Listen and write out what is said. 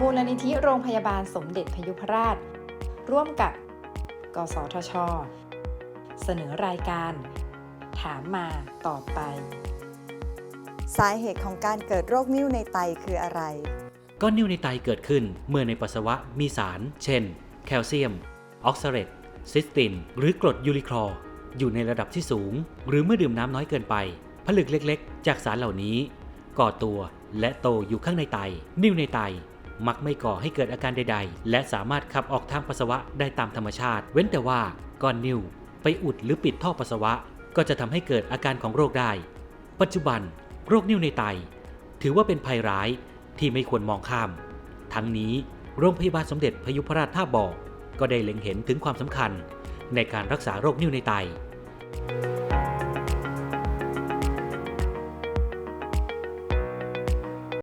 มูลนิธิโรงพยาบาลสมเด็จพยุพราช ร่วมกับ กสทช เสนอรายการ ถามมาตอบไป สาเหตุของการเกิดโรคนิ่วในไตคืออะไร ก้อนนิ่วในไตเกิดขึ้นเมื่อในปัสสาวะมีสาร เช่น แคลเซียม ออกซาเรตซิสติน หรือกรดยูริคลอร์อยู่ในระดับที่สูง หรือเมื่อดื่มน้ำน้อยเกินไป ผลึกเล็ก ๆ จากสารเหล่านี้ ก่อตัวและโตอยู่ข้างในไต นิ่วในไต มักไม่ก่อให้เกิดอาการใด ๆ และสามารถขับออกทางปัสสาวะได้ตามธรรมชาติ เว้นแต่ว่าก้อนนิ่วไปอุดหรือปิดท่อปัสสาวะ ก็จะทำให้เกิดอาการของโรคได้ ปัจจุบัน โรคนิ่วในไต ถือว่าเป็นภัยร้ายที่ไม่ควรมองข้าม ทั้งนี้โรงพยาบาลสมเด็จพยุพราชท่าบ่อก็ได้เล็งเห็นถึงความสำคัญ ในการรักษาโรคนิ่วในไต